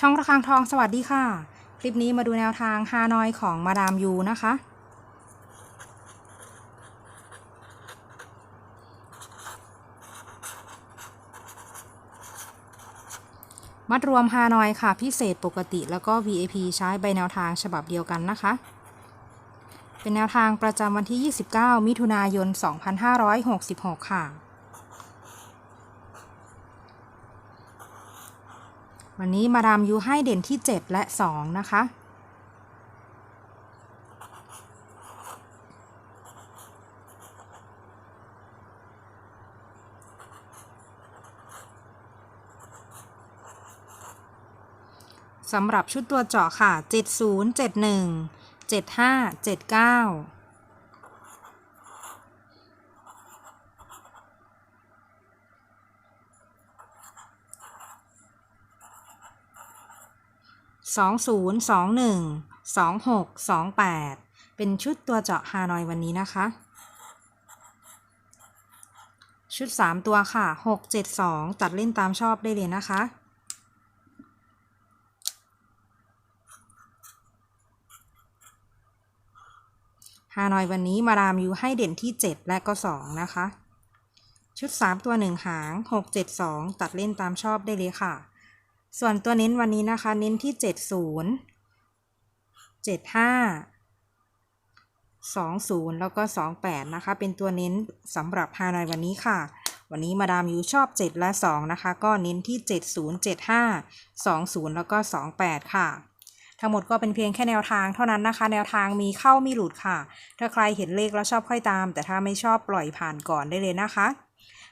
ช่องระฆังทองสวัสดีค่ะ คลิปนี้มาดูแนวทางฮานอยของมาดามยูนะคะ มัดรวมฮานอยค่ะ พิเศษปกติแล้วก็ VIP ใช้ใบแนวทางฉบับเดียวกันนะคะ เป็นแนวทางประจำวันที่ 29 มิถุนายน 2566 ค่ะ วันนี้มาดามยูให้เด่นที่ 7 และ 2 นะคะ สำหรับชุดตัวเจาะค่ะ 70 71 75 79สองศูนย์สองหนึ่งสองหกสองแปดเป็นชุดตัวเจาะฮานอยวันนี้นะคะ ชุด 3 ตัวค่ะ 6 7 2 ตัดเล่นตามชอบได้เลยนะคะฮานอยวันนี้มาดามยูให้เด่นที่ 7 และก็ 2 นะคะ ชุด 3 ตัว 1 หาง 6 7 2 ตัดเล่นตามชอบได้เลยค่ะ ส่วนตัวเน้นวันนี้นะคะ เน้นที่ 70 75 20 แล้วก็ 28 นะคะ เป็นตัวเน้นสำหรับฮานอยวันนี้ค่ะ วันนี้มาดามยูชอบ 7 และ 2 นะคะ ก็เน้นที่ 70 75 20 แล้วก็ 28 ค่ะ ทั้งหมดก็เป็นเพียงแค่แนวทางเท่านั้นนะคะ แนวทางมีเข้ามีหลุดค่ะ ถ้าใครเห็นเลขแล้วชอบค่อยตาม แต่ถ้าไม่ชอบปล่อยผ่านก่อนได้เลยนะคะ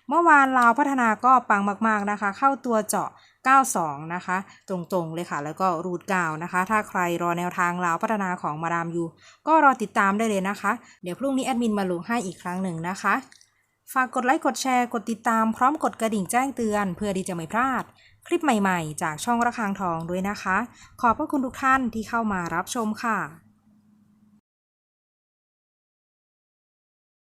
เมื่อวานลาวพัฒนาก็ปังมาก ๆนะคะ เข้าตัวเจาะ 92 นะคะ ตรงๆเลยค่ะ แล้วก็รูดกาวนะคะ ถ้าใครรอแนวทางลาวพัฒนาของมาดามยูก็รอติดตามได้เลยนะคะ เดี๋ยวพรุ่งนี้แอดมินมาลงให้อีกครั้งหนึ่งนะคะ ฝากกดไลค์กดแชร์กดติดตามพร้อมกดกระดิ่งแจ้งเตือน เพื่อที่จะไม่พลาด คลิปใหม่ๆ จากช่องระฆังทองด้วยนะคะ ขอบพระคุณทุกท่านที่เข้ามารับชมค่ะ